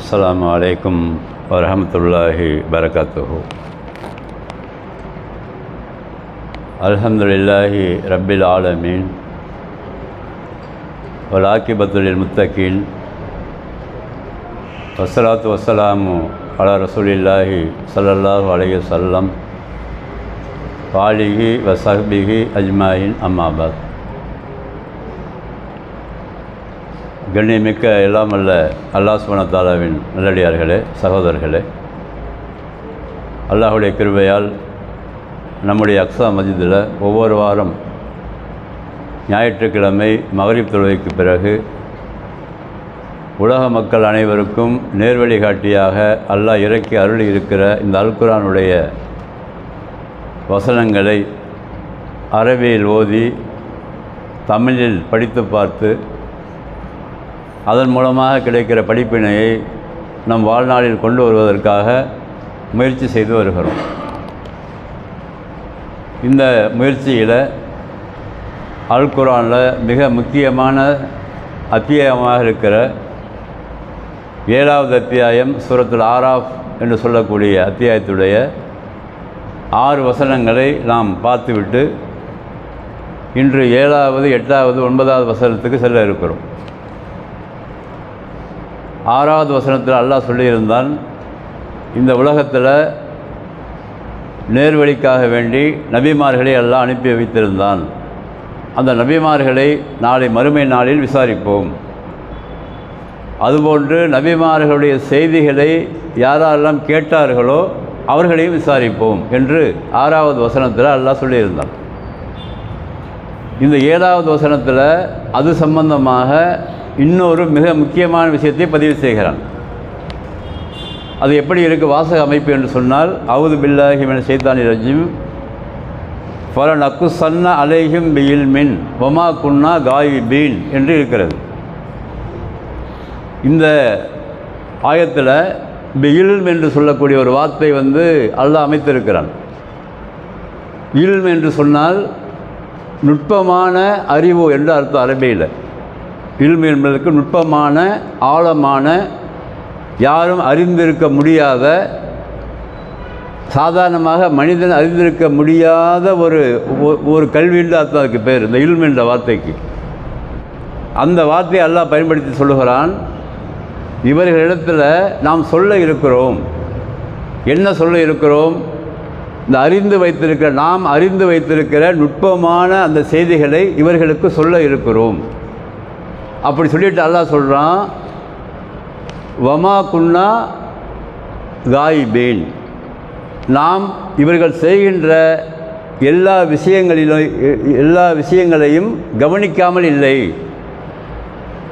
அஸ்லாம் வலைக்கும் வரமத்துல்லாஹி வரகாத்துஹு அல்ஹம்துலில்லாஹி ரப்பில் ஆலமீன் வலாக்கிபத்துலில் முத்தகீன் வசலாத்து வசலாமு அலா ரசூலில்லாஹி சல்லல்லாஹு அலைய வஸல்லம் வாலிகி வசஹ்பிஹி அஜ்மாயின் அம்மாபாத் கண்ணியமிக்க எல்லாம் அல்ல அல்லாஹ் நல்லடியார்களே சகோதரர்களே. அல்லாஹுடைய கிருபையால் நம்முடைய அக்ஸா மஜிதில் ஒவ்வொரு வாரம் ஞாயிற்றுக்கிழமை மகரிப் தொழுகைக்கு பிறகு உலக மக்கள் அனைவருக்கும் நேர்வழிகாட்டியாக அல்லாஹ் இறக்கி அருள் இருக்கிற இந்த அல்குரானுடைய வசனங்களை அரபியில் ஓதி தமிழில் படித்து பார்த்து அதன் மூலமாக கிடைக்கிற படிப்பினையை நம் வாழ்நாளில் கொண்டு வருவதற்காக முயற்சி செய்து வருகிறோம். இந்த முயற்சியில் அல் குரானில் மிக முக்கியமான அத்தியாயமாக இருக்கிற ஏழாவது அத்தியாயம் சூரத்தில் ஆராஃப் என்று சொல்லக்கூடிய அத்தியாயத்துடைய ஆறு வசனங்களை நாம் பார்த்துவிட்டு இன்று ஏழாவது எட்டாவது ஒன்பதாவது வசனத்துக்கு செல்ல இருக்கிறோம். ஆறாவது வசனத்தில் அல்லாஹ் சொல்லியிருந்தான் இந்த உலகத்தில் நேர்வழிக்காக வேண்டி நபிமார்களை எல்லாம் அனுப்பி வைத்திருந்தான். அந்த நபிமார்களை நாளை மறுமை நாளில் விசாரிப்போம். அதுபோன்று நபிமார்களுடைய செய்திகளை யாரெல்லாம் கேட்டார்களோ அவர்களையும் விசாரிப்போம் என்று ஆறாவது வசனத்தில் அல்லாஹ் சொல்லியிருந்தான். இந்த ஏழாவது வசனத்தில் அது சம்பந்தமாக இன்னொரு மிக முக்கியமான விஷயத்தை பதிவு செய்கிறான். அது எப்படி இருக்குது வாசக அமைப்பு என்று சொன்னால் அவுது பில்லாஹி மின் சைத்தானி ரஜிம். பல நக்கு சன்ன அலேஹிம் பியில் மின் ஒமா குன்னா காயி பீன் என்று இருக்கிறது. இந்த ஆயத்தில் பியில்ம் என்று சொல்லக்கூடிய ஒரு வார்த்தை வந்து அல்லாஹ் அமைத்திருக்கிறான். இல்ம் என்று சொன்னால் நுட்பமான அறிவு என்று அர்த்தம் அரபியில். இல்மு என்பதற்கு நுட்பமான ஆழமான யாரும் அறிந்திருக்க முடியாத சாதாரணமாக மனிதன் அறிந்திருக்க முடியாத ஒரு ஒரு கல்வின்ற அர்த்தம் அதுக்கு பேர் இந்த இல்மு என்ற வார்த்தைக்கு. அந்த வார்த்தையை அல்லாஹ் பயன்படுத்தி சொல்லுகிறான் இவர்களிடத்தில் நாம் சொல்ல இருக்கிறோம். என்ன சொல்ல இருக்கிறோம்? இந்த அறிந்து வைத்திருக்கிற நாம் அறிந்து வைத்திருக்கிற நுட்பமான அந்த செய்திகளை இவர்களுக்கு சொல்ல இருக்கிறோம். அப்படி சொல்லிட்டு அல்லாஹ் சொல்கிறான் வமா குன்னா காயிபேன். நாம் இவர்கள் செய்கின்ற எல்லா விஷயங்களிலும் எல்லா விஷயங்களையும் கவனிக்காமல் இல்லை.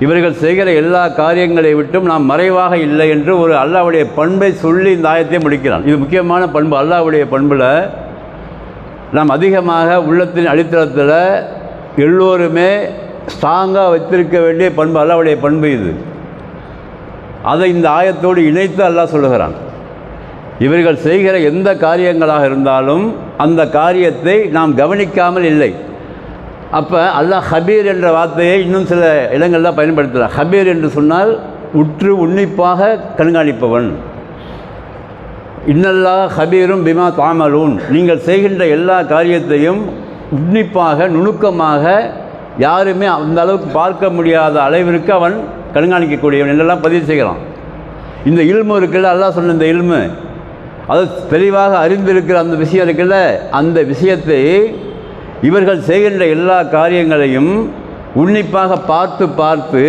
இவர்கள் செய்கிற எல்லா காரியங்களை விட்டும் நாம் மறைவாக இல்லை என்று ஒரு அல்லாவுடைய பண்பை சொல்லி இந்த ஆயத்தை முடிக்கிறான். இது முக்கியமான பண்பு. அல்லாவுடைய பண்பில் நாம் அதிகமாக உள்ளத்தின் அடித்தளத்தில் எல்லோருமே ஸ்ட்ராங்காக வைத்திருக்க வேண்டிய பண்பு அல்லாவுடைய பண்பு இது. அதை இந்த ஆயத்தோடு இணைத்து அல்லாஹ் சொல்லுகிறான். இவர்கள் செய்கிற எந்த காரியங்களாக இருந்தாலும் அந்த காரியத்தை நாம் கவனிக்காமல் இல்லை. அப்போ அல்லாஹ் ஹபீர் என்ற வார்த்தையை இன்னும் சில இடங்களில் பயன்படுத்துகிறார் ஹபீர் என்று சொன்னால் உற்று உன்னிப்பாக கண்காணிப்பவன். இன்னல்லா ஹபீரும் பிமா தாமலூன். நீங்கள் செய்கின்ற எல்லா காரியத்தையும் உன்னிப்பாக நுணுக்கமாக யாருமே அந்த அளவுக்கு பார்க்க முடியாத அளவிற்கு அவன் கண்காணிக்கக்கூடியவன் என்றெல்லாம் பதிவு செய்கிறான். இந்த இல்மு இருக்குல்ல அல்லாஹ் சொன்ன இந்த இல்மு. அது தெளிவாக அறிந்திருக்கிற அந்த விஷயம் இருக்குல்ல அந்த விஷயத்தை இவர்கள் செய்கின்ற எல்லா காரியங்களையும் உன்னிப்பாக பார்த்து பார்த்து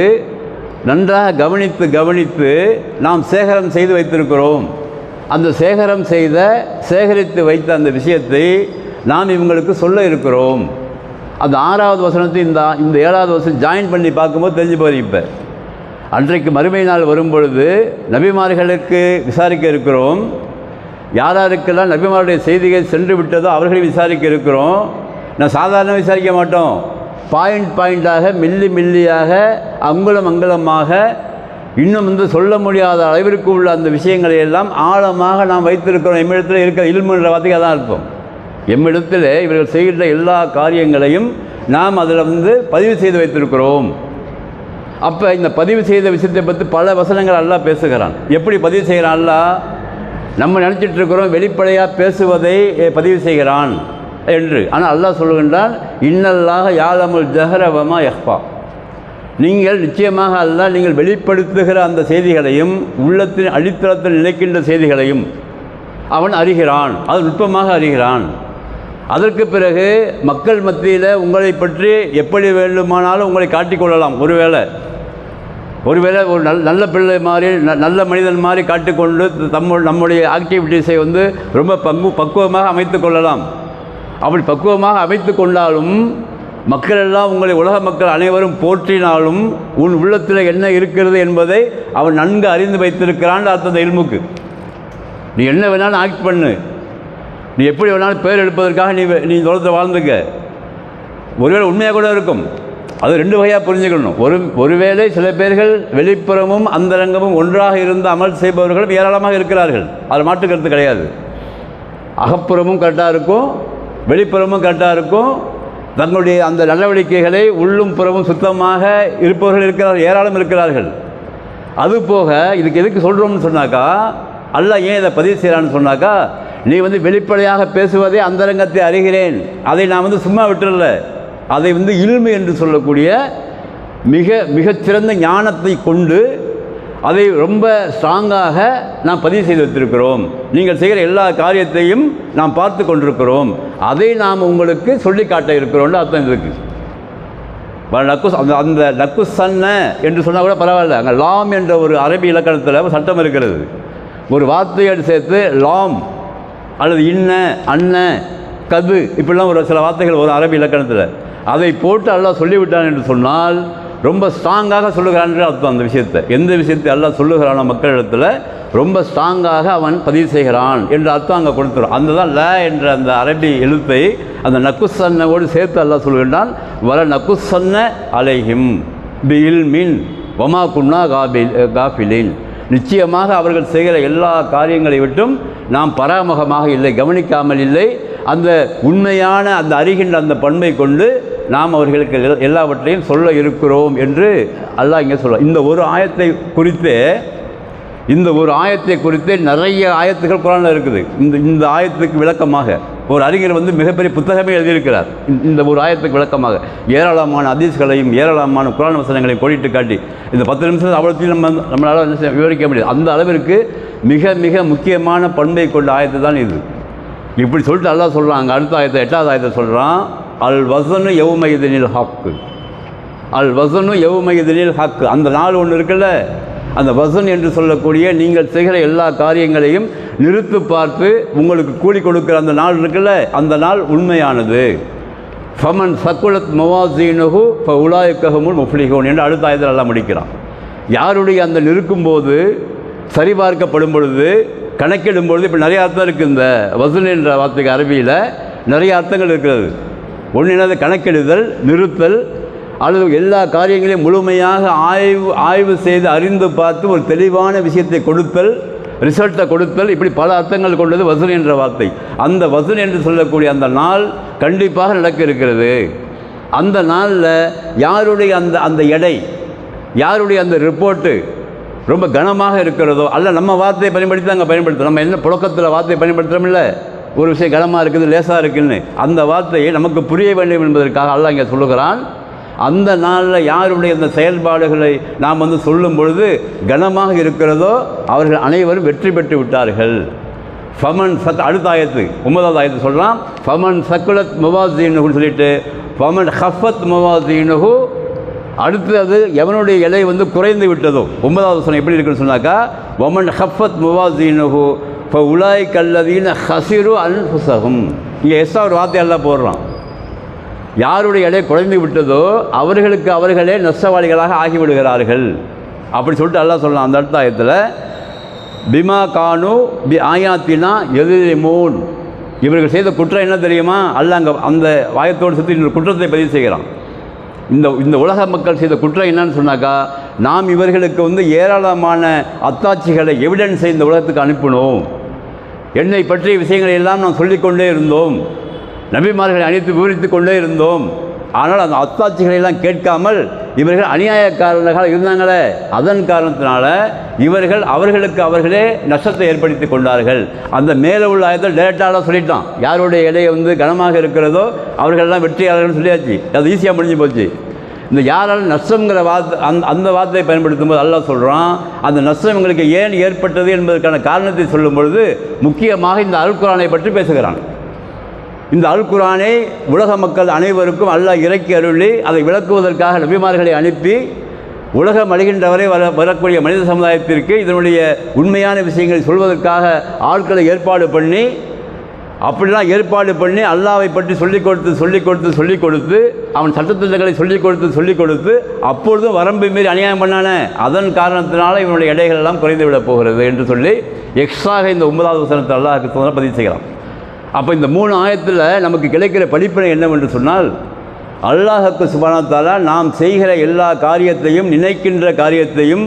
நன்றாக கவனித்து கவனித்து நாம் சேகரம் செய்து வைத்திருக்கிறோம். அந்த சேகரம் செய்த சேகரித்து வைத்த அந்த விஷயத்தை நாம் இவங்களுக்கு சொல்ல இருக்கிறோம். அந்த ஆறாவது வசனத்தை இந்த இந்த ஏழாவது வசனம் ஜாயின் பண்ணி பார்க்கும்போது தெரிஞ்சு போகிறீங்க இப்போ. அன்றைக்கு மறுமை நாள் வரும்பொழுது நபிமார்களுக்கு விசாரிக்க இருக்கிறோம். யாராருக்கெல்லாம் நபிமாருடைய செய்திகள் சென்று விட்டதோ அவர்களையும் விசாரிக்க இருக்கிறோம். நான் சாதாரண விசாரிக்க மாட்டோம். பாயிண்ட் பாயிண்டாக மில்லி மில்லியாக அங்குலம் அங்குலமாக இன்னும் வந்து சொல்ல முடியாத அளவிற்கு உள்ள அந்த விஷயங்களை எல்லாம் ஆழமாக நாம் வைத்திருக்கிறோம். எம்மிடத்தில் இருக்கிற இல்முன்ற வார்த்தையாக தான் இருப்போம் எம்மிடத்தில் இவர்கள் செய்கின்ற எல்லா காரியங்களையும் நாம் அதில் வந்து பதிவு செய்து வைத்திருக்கிறோம். அப்போ இந்த பதிவு செய்த விஷயத்தை பற்றி பல வசனங்கள் அல்லா பேசுகிறான். எப்படி பதிவு செய்கிறான் அல்லா? நம்ம நினச்சிட்டு இருக்கிறோம் வெளிப்படையாக பேசுவதை பதிவு செய்கிறான் என்று. ஆனால் அல்லாஹ் சொல்லுகின்றான் இன்னல்லாக யாழமுல் ஜஹரவமா எஹ்பா நீங்கள் நிச்சயமாக அல்லாஹ் நீங்கள் வெளிப்படுத்துகிற அந்த செய்திகளையும் உள்ளத்தின் அடித்தளத்தில் நினைக்கின்ற செய்திகளையும் அவன் அறிகிறான். அது நுட்பமாக அறிகிறான். அதற்கு பிறகு மக்கள் மத்தியில் உங்களை பற்றி எப்படி வேண்டுமானாலும் உங்களை காட்டிக்கொள்ளலாம் ஒருவேளை ஒருவேளை ஒரு நல் நல்ல பிள்ளை மாதிரி நல்ல மனிதன் மாதிரி காட்டிக்கொண்டு தம்ம நம்முடைய ஆக்டிவிட்டீஸை வந்து ரொம்ப பங்கு பக்குவமாக அமைத்து கொள்ளலாம். அப்படி பக்குவமாக அமைத்து கொண்டாலும் மக்கள் எல்லாம் உங்களை உலக மக்கள் அனைவரும் போற்றினாலும் உன் உள்ளத்தில் என்ன இருக்கிறது என்பதை அவன் நன்கு அறிந்து வைத்திருக்கிறான் அர்த்தம் இல்முக்கு. நீ என்ன வேணாலும் ஆக்ட் பண்ணு. நீ எப்படி வேணாலும் பேர் எடுப்பதற்காக நீ நீ தோளத்தை வாழ்ந்துக்க ஒருவேளை உண்மையாக கூட இருக்கும். அது ரெண்டு வகையாக புரிஞ்சுக்கணும். ஒரு ஒருவேளை சில பேர்கள் வெளிப்புறமும் அந்தரங்கமும் ஒன்றாக இருந்து அமல் செய்பவர்களும் ஏராளமாக இருக்கிறார்கள். அது மாற்று கருத்து கிடையாது. அகப்புறமும் கரெக்டாக இருக்கும். வெளிப்புறமும் கரெக்டாக இருக்கும். தங்களுடைய அந்த நடவடிக்கைகளை உள்ளும் புறமும் சுத்தமாக இருப்பவர்கள் இருக்கிறார்கள் ஏராளம் இருக்கிறார்கள். அது போக இதுக்கு எதுக்கு சொல்கிறோம்னு சொன்னாக்கா அல்லாஹ் ஏன் இதை பதிவு செய்கிறான்னு சொன்னாக்கா நீ வந்து வெளிப்படையாக பேசுவதே அந்தரங்கத்தை அறிகிறேன். அதை நான் வந்து சும்மா விட்டுறல. அதை வந்து இல்மு என்று சொல்லக்கூடிய மிக மிகச்சிறந்த ஞானத்தை கொண்டு அதை ரொம்ப ஸ்ட்ராங்காக நாம் பதிவு செய்து வைத்திருக்கிறோம். நீங்கள் செய்கிற எல்லா காரியத்தையும் நாம் பார்த்து கொண்டிருக்கிறோம். அதை நாம் உங்களுக்கு சொல்லி காட்ட இருக்கிறோம்னு அர்த்தம் இருக்குது வ- நக்குஸ் அந்த அந்த நக்குசன்ன என்று சொன்னால் கூட பரவாயில்ல. அங்கே லாம் என்ற ஒரு அரபி இலக்கணத்தில் சட்டம் இருக்கிறது. ஒரு வார்த்தையோடு சேர்த்து லாம் அல்லது இன்ன அண்ணன் கது இப்படிலாம் ஒரு சில வார்த்தைகள் ஒரு அரபி இலக்கணத்தில். அதை போட்டு அல்லாஹ் சொல்லிவிட்டான் என்று சொன்னால் ரொம்ப ஸ்ட்ராங்காக சொல்லுகிறான் என்று அர்த்தம் அந்த விஷயத்தை. எந்த விஷயத்தை எல்லாம் சொல்லுகிறானோ மக்களிடத்தில் ரொம்ப ஸ்ட்ராங்காக அவன் பதிவு செய்கிறான் என்று அர்த்தம் அங்கே கொடுத்துரும். அந்த தான் ல என்ற அந்த அரபி எழுத்தை அந்த நக்குசன்னோடு சேர்த்து அல்லா சொல்லுகின்றான் வர நக்குசன்ன அலைஹிம் பில் மின் வமா குன்னா காபில் காஃபிலின். நிச்சயமாக அவர்கள் செய்கிற எல்லா காரியங்களை விட்டும் நாம் பராமுகமாக இல்லை கவனிக்காமல் இல்லை. அந்த உண்மையான அந்த அறிகின்ற அந்த பண்பை கொண்டு நாம் அவர்களுக்கு எல்- எல்லாவற்றையும் சொல்ல இருக்கிறோம் என்று அல்லாஹ் இங்கே சொல்ல இந்த ஒரு ஆயத்தை குறித்து இந்த ஒரு ஆயத்தை குறித்து நிறைய ஆயத்துகள் குரானில் இருக்குது. இந்த இந்த ஆயத்துக்கு விளக்கமாக ஒரு அறிஞர் வந்து மிகப்பெரிய புத்தகமே எழுதியிருக்கிறார். இந்த- இந்த ஒரு ஆயத்துக்கு விளக்கமாக. ஏராளமான அதிஸ்களையும் ஏராளமான குரான் வசனங்களையும் கோடிட்டு காட்டி இந்த பத்து நிமிஷம் அவ்வளோத்தையும் நம்ம நம்மளால் விவரிக்க முடியாது. அந்த அளவிற்கு மிக மிக முக்கியமான பண்பை கொண்ட ஆயத்தை தான் இது. இப்படி சொல்லிட்டு அல்லா சொல்கிறாங்க அடுத்த ஆயத்தை எட்டாவது ஆயத்தை சொல்கிறான் அல் வசனு எவ்மைதனில் ஹக்கு அல் வசனு எவ்மைதனில் ஹக்கு அந்த நாள் ஒன்று இருக்குல்ல? அந்த வசன் என்று சொல்லக்கூடிய நீங்கள் செய்கிற எல்லா காரியங்களையும் நிறுத்து பார்த்து உங்களுக்கு கூலி கொடுக்குற அந்த நாள் இருக்குல்ல? அந்த நாள் உண்மையானது. ஃபமன் சக்குலத் மவாசீனுகு ஃப உலாயக்ககமுல் முஃப்ளிகோன் என்று அடுத்த ஆயத்தில் எல்லாம் முடிக்கிறான். யாருடைய அந்த நிற்கும்போது சரிபார்க்கப்படும் பொழுது கணக்கிடும் பொழுது இப்போ நிறைய அர்த்தம் இருக்குது இந்த வசூல் என்ற வார்த்தைக்கு அரபியில். நிறைய அர்த்தங்கள் இருக்கிறது. ஒன்று என்னது? கணக்கெடுதல் நிறுத்தல் அல்லது எல்லா காரியங்களையும் முழுமையாக ஆய்வு ஆய்வு செய்து அறிந்து பார்த்து ஒரு தெளிவான விஷயத்தை கொடுத்தல் ரிசல்ட்டை கொடுத்தல் இப்படி பல அர்த்தங்கள் கொண்டது வசூல் என்ற வார்த்தை. அந்த வசூல் என்று சொல்லக்கூடிய அந்த நாள் கண்டிப்பாக நடக்க இருக்கிறது. அந்த நாளில் யாருடைய அந்த அந்த எடை யாருடைய அந்த ரிப்போர்ட்டு ரொம்ப கனமாக இருக்கிறதோ அல்ல நம்ம வார்த்தையை பயன்படுத்தி அங்கே பயன்படுத்துகிறோம் நம்ம என்ன புழக்கத்தில் வார்த்தையை பயன்படுத்துகிறோம்ல ஒரு விஷயம் கனமாக இருக்குது லேசாக இருக்குதுன்னு அந்த வார்த்தையை நமக்கு புரிய வேண்டும் என்பதற்காக அல்ல இங்கே சொல்லுகிறான். அந்த நாளில் யாருடைய அந்த செயல்பாடுகளை நாம் வந்து சொல்லும் பொழுது கனமாக இருக்கிறதோ அவர்கள் அனைவரும் வெற்றி பெற்று விட்டார்கள். ஃபமன் சத் அடுத்த ஆயத்து ஒன்பதாவது ஆயத்து சொல்கிறான் ஃபமன் சக்குலத் முவாசீனுன்னு சொல்லிட்டு ஃபமன் ஹஃபத் முவாசீனுஹு அடுத்தது எவனுடைய எடை வந்து குறைந்து விட்டதோ ஒன்பதாவது சொன்ன எப்படி இருக்குன்னு சொன்னாக்கா ஒமன் ஹஃபத் முவாசீனுஹு இப்போ உலாய் கல்லதீன ஹசிரு அன்புசகும் இங்கே எஸ்ஸா ஒரு வார்த்தையெல்லாம் போடுறான். யாருடைய எடை குறைந்து விட்டதோ அவர்களுக்கு அவர்களே நஷ்டவாளிகளாக ஆகிவிடுகிறார்கள். அப்படி சொல்லிட்டு அல்லாஹ் சொல்லலாம் அந்த அர்த்தாயத்தில் பிமா கானு பி ஆயாத்தினா எதிரிமூன். இவர்கள் செய்த குற்றம் என்ன தெரியுமா? அல்ல அங்கே அந்த வாயத்தோடு சுற்றி இன்னொரு குற்றத்தை பதிவு செய்கிறான். இந்த இந்த உலக மக்கள் செய்த குற்றம் என்னன்னு சொன்னாக்கா நாம் இவர்களுக்கு வந்து ஏராளமான அத்தாட்சிகளை எவிடன்ஸை இந்த உலகத்துக்கு அனுப்பினோம். என்னை பற்றிய விஷயங்களை எல்லாம் நாம் சொல்லிக்கொண்டே இருந்தோம். நபிமார்களை அனைத்து விவரித்து கொண்டே இருந்தோம். ஆனால் அந்த அத்தாட்சிகளை எல்லாம் கேட்காமல் இவர்கள் அநியாயக்காரர்களாக இருந்தாங்களே. அதன் காரணத்தினால இவர்கள் அவர்களுக்கு அவர்களே நஷ்டத்தை ஏற்படுத்தி கொண்டார்கள். அந்த மேலே உள்ள ஆயத்தில் டேரெக்டாக சொல்லிட்டான். யாருடைய எடை வந்து கனமாக இருக்கிறதோ அவர்களெல்லாம் வெற்றியாளர்கள் சொல்லியாச்சு. அது ஈஸியாக முடிஞ்சு போச்சு. இந்த யாரால் நஷ்டங்கிற வார்த்தை அந்த அந்த வார்த்தையை பயன்படுத்தும் போது அல்லா சொல்கிறான் அந்த நஷ்டம் எங்களுக்கு ஏன் ஏற்பட்டது என்பதற்கான காரணத்தை சொல்லும் பொழுது முக்கியமாக இந்த அல்குரானை பற்றி பேசுகிறான். இந்த அல் குரானை உலக மக்கள் அனைவருக்கும் அல்லாஹ் இறக்கி அருளி அதை விளக்குவதற்காக நபிமார்களை அனுப்பி உலகம் அழிகின்றவரை வர வரக்கூடிய மனித சமுதாயத்திற்கு இதனுடைய உண்மையான விஷயங்களை சொல்வதற்காக ஆட்களை ஏற்பாடு பண்ணி அப்படிலாம் ஏற்பாடு பண்ணி அல்லாவை பற்றி சொல்லிக் கொடுத்து சொல்லிக் கொடுத்து சொல்லிக் கொடுத்து அவன் சட்டத்திட்டங்களை சொல்லிக் கொடுத்து சொல்லிக் கொடுத்து அப்பொழுதும் வரம்பு மீறி அநியாயம் பண்ணானே அதன் காரணத்தினால இவனுடைய எடைகள் எல்லாம் குறைந்து விடப் போகிறது என்று சொல்லி எக்ஸ்ட்ராக இந்த ஒன்பதாவது வசனத்தை அல்லாஹுக்கு பதிவு செய்யலாம். அப்போ இந்த மூணு ஆயத்தில் நமக்கு கிடைக்கிற படிப்பினை என்னவென்று சொன்னால் அல்லாஹக்கு சுபானத்தால் நாம் செய்கிற எல்லா காரியத்தையும் நினைக்கின்ற காரியத்தையும்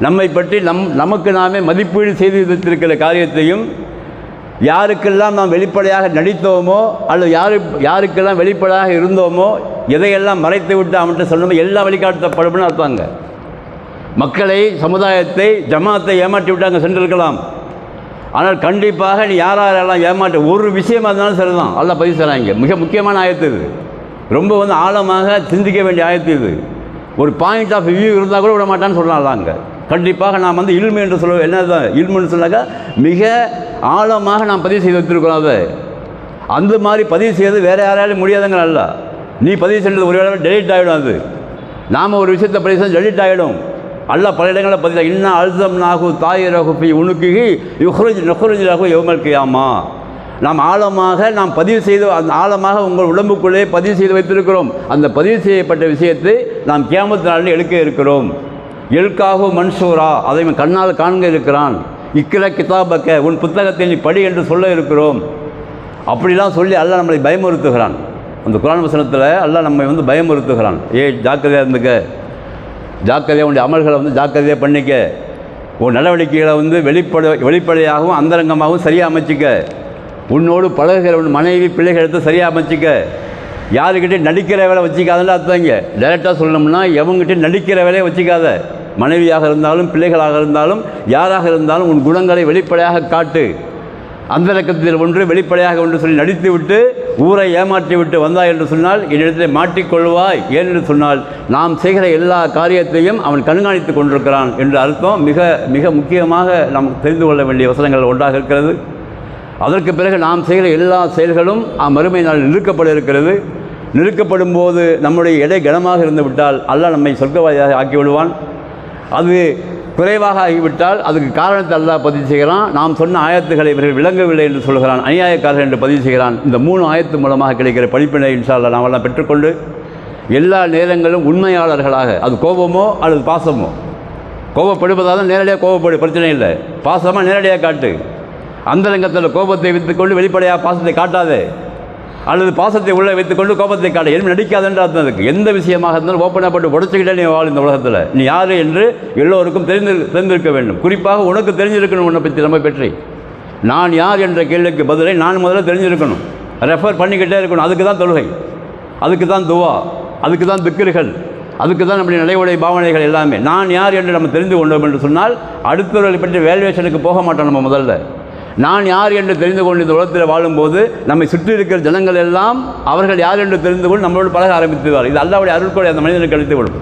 நம்மை பற்றி நம் நமக்கு நாமே மதிப்பீடு செய்து வைத்திருக்கிற காரியத்தையும் யாருக்கெல்லாம் நாம் வெளிப்படையாக நடித்தோமோ அல்லது யாரு யாருக்கெல்லாம் வெளிப்படையாக இருந்தோமோ எதையெல்லாம் மறைத்து விட்டு அவன்கிட்ட சொன்னோமோ எல்லாம் வழிகாட்டப்படும்னு அர்த்தாங்க மக்களை சமுதாயத்தை ஜமாத்தை ஏமாற்றி விட்டு அங்கே சென்றிருக்கலாம். ஆனால் கண்டிப்பாக நீ யார் யாரெல்லாம் ஏமாற்ற ஒரு விஷயமா இருந்தாலும் சரிதான். அல்ல பதிவு செய்கிறாங்க மிக முக்கியமான ஆயத்து இது. ரொம்ப வந்து ஆழமாக சிந்திக்க வேண்டிய ஆயத்து இது. ஒரு பாயிண்ட் ஆஃப் வியூ இருந்தால் கூட விட மாட்டான்னு சொல்லலாங்க கண்டிப்பாக நாம் வந்து இல்மு என்று சொல்ல என்னதான் இல்முன்னு சொன்னாக்கா மிக ஆழமாக நாம் பதிவு செய்து வைத்திருக்கிறோம் அதை. அந்த மாதிரி பதிவு செய்வது வேறு யாராலும் முடியாதுங்க அல்ல நீ பதிவு செய்கிறது ஒரு வேளை டெலிட் ஆகிடும் அது. நாம் ஒரு விஷயத்தை பதிவு செஞ்சு டெலிட் ஆகிடும் அல்ல பல இடங்களில் பார்த்தீங்கன்னா இன்னும் அழுதம் நாகு தாய் ரகுப்பி உனக்கு யுஹ்ரஜ் நுஹ்ரஜ் ரகு எவமல்கியாமா நாம் ஆழமாக நாம் பதிவு செய்து அந்த ஆழமாக உங்கள் உடம்புக்குள்ளே பதிவு செய்து வைத்திருக்கிறோம். அந்த பதிவு செய்யப்பட்ட விஷயத்தை நாம் கியாமத்து நாளில் எடுக்க இருக்கிறோம். எல்காகு மன்சூரா அதை கண்ணால் காண்க இருக்கிறான். இக்கிற கிதாபக்க உன் புத்தகத்தை நீ படி என்று சொல்ல இருக்கிறோம். அப்படிலாம் சொல்லி அல்லாஹ் நம்மளை பயமுறுத்துகிறான். அந்த குரான் வசனத்தில் அல்லாஹ் நம்மை வந்து பயமுறுத்துகிறான். ஏ ஜாக்கிரதையாக இருந்துக்க. ஜாக்கிரதையாக உன்னுடைய அமல்களை வந்து ஜாக்கிரதையாக பண்ணிக்க. உன் நடவடிக்கைகளை வந்து வெளிப்பட வெளிப்படையாகவும் அந்தரங்கமாகவும் சரியாக அமைச்சிக்க. உன்னோடு பழகுகிற உன் மனைவி பிள்ளைகளுக்கு சரியாக அமைச்சிக்க. யாருக்கிட்டே நடிக்கிற வேலை வச்சுக்காதல்ல அர்த்தங்க. டைரெக்டாக சொல்லணும்னா எவங்ககிட்ட நடிக்கிற வேலையை வச்சுக்காத. மனைவியாக இருந்தாலும் பிள்ளைகளாக இருந்தாலும் யாராக இருந்தாலும் உன் குணங்களை வெளிப்படையாக காட்டு. அந்த இலக்கத்தில் ஒன்று வெளிப்படையாக ஒன்று சொல்லி நடித்து விட்டு ஊரை ஏமாற்றி விட்டு வந்தாய் என்று சொன்னால் என்னிடத்தில் மாட்டிக்கொள்வாய் ஏன் என்று சொன்னால் நாம் செய்கிற எல்லா காரியத்தையும் அவன் கண்காணித்து கொண்டிருக்கிறான் என்று அர்த்தம். மிக மிக முக்கியமாக நாம் தெரிந்து கொள்ள வேண்டிய வசனங்கள் ஒன்றாக இருக்கிறது. அதற்கு பிறகு நாம் செய்கிற எல்லா செயல்களும் அம்மறுமை நாள் நிறுக்கப்பட இருக்கிறது. நிறுக்கப்படும் போது நம்முடைய எடை கனமாக இருந்து விட்டால் அல்லாஹ் நம்மை சொர்க்கவாதியாக ஆக்கி விடுவான். அது குறைவாக ஆகிவிட்டால் அதுக்கு காரணத்தை அல்லாஹ் பதிவு செய்கிறான். நாம் சொன்ன ஆயத்துக்களை இவர்கள் விளங்கவில்லை என்று சொல்கிறான். அநியாயக்காரர்கள் என்று பதிவு செய்கிறான். இந்த மூணு ஆயத்து மூலமாக கிடைக்கிற படிப்பினை இன்ஷா நாம் எல்லாம் பெற்றுக்கொண்டு எல்லா நேரங்களும் உண்மையாளர்களாக அது கோபமோ அல்லது பாசமோ. கோபப்படுவதால் நேரடியாக கோபப்படு பிரச்சனை இல்லை. பாசமாக நேரடியாக காட்டு. அந்தரங்கத்தில் கோபத்தை வைத்துக்கொண்டு வெளிப்படையாக பாசத்தை காட்டாதே. அல்லது பாசத்தை உள்ளே வைத்துக்கொண்டு கோபத்தை காட்ட எதுவும் நடிக்காதுன்ற அர்த்தம் அதுக்கு. எந்த விஷயமாக இருந்தாலும் ஓப்பனாக போட்டு உடச்சிக்கிட்டே நீ வாழ் இந்த உலகத்தில். நீ யார் என்று எல்லோருக்கும் தெரிந்து தெரிந்திருக்க வேண்டும். குறிப்பாக உனக்கு தெரிஞ்சிருக்கணும் உன்னை பற்றி நம்ம பற்றி. நான் யார் என்ற கேள்விக்கு பதிலை நான் முதல்ல தெரிஞ்சிருக்கணும். ரெஃபர் பண்ணிக்கிட்டே இருக்கணும். அதுக்கு தான் தொழுகை. அதுக்கு தான் துவா. அதுக்கு தான் திக்கிர்கள் அதுக்கு தான் நம்முடைய நடைமுறை பாவனைகள் எல்லாமே. நான் யார் என்று நம்ம தெரிந்து கொண்டோம் என்று சொன்னால் அடுத்தவர்களை பற்றி வேல்வேஷனுக்கு போக மாட்டோம் நம்ம முதல்ல. நான் யார் என்று தெரிந்து கொண்டு இந்த உலகத்தில் வாழும்போது நம்மை சுற்றி இருக்கிற ஜனங்கள் எல்லாம் அவர்கள் யார் என்று தெரிந்து கொண்டு நம்மளோடு பழக ஆரம்பித்துவார் இது அல்லாவுடைய அருள்கொடை அந்த மனிதனுக்கு அளித்து விடும்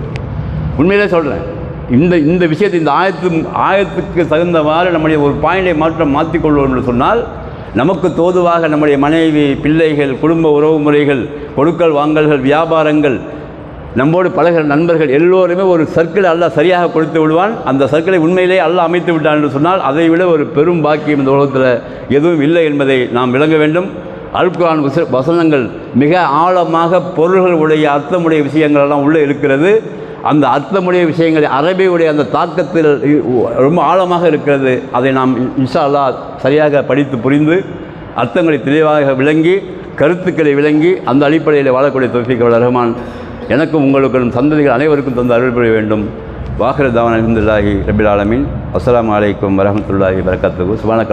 உண்மையிலே சொல்கிறேன் இந்த இந்த விஷயத்தை இந்த ஆயத்து ஆயத்துக்கு தகுந்தவாறு நம்முடைய ஒரு பாயிண்டை மாற்றம் மாற்றிக்கொள்வோம் என்று சொன்னால் நமக்கு தோதுவாக நம்முடைய மனைவி பிள்ளைகள் குடும்ப உறவு முறைகள் கொடுக்கல் வாங்கல்கள் வியாபாரங்கள் நம்மோடு பழகிற நண்பர்கள் எல்லோருமே ஒரு சர்க்கிள் அல்லாஹ் சரியாக கொடுத்து விடுவான். அந்த சர்க்கிளை உண்மையிலே அல்லாஹ் அமைத்து விட்டான் என்று சொன்னால் அதை விட ஒரு பெரும் பாக்கியம் இந்த உலகத்தில் எதுவும் இல்லை என்பதை நாம் விளங்க வேண்டும். அல்குரான் வச வசனங்கள் மிக ஆழமாக பொருள்களுடைய அர்த்தமுடைய விஷயங்களெல்லாம் உள்ளே இருக்கிறது. அந்த அர்த்தமுடைய விஷயங்கள் அரபியுடைய அந்த தாக்கத்தில் ரொம்ப ஆழமாக இருக்கிறது. அதை நாம் இன்ஷா அல்லாஹ் சரியாக படித்து புரிந்து அர்த்தங்களை தெளிவாக விளங்கி கருத்துக்களை விளங்கி அந்த அடிப்படையில் வாழக்கூடிய தொஃபிக் ரஹ்மான். எனக்கும் உங்களுக்கும் சந்ததிகள் அனைவருக்கும் தந்து அருள் புரிய வேண்டும். வாகர தாவன் அஹமதுல்லாஹி ரபில் ஆலமின். அஸ்லாம் வலைக்கம் வரமத்துல்லாஹி வரகாத்துகு சுபான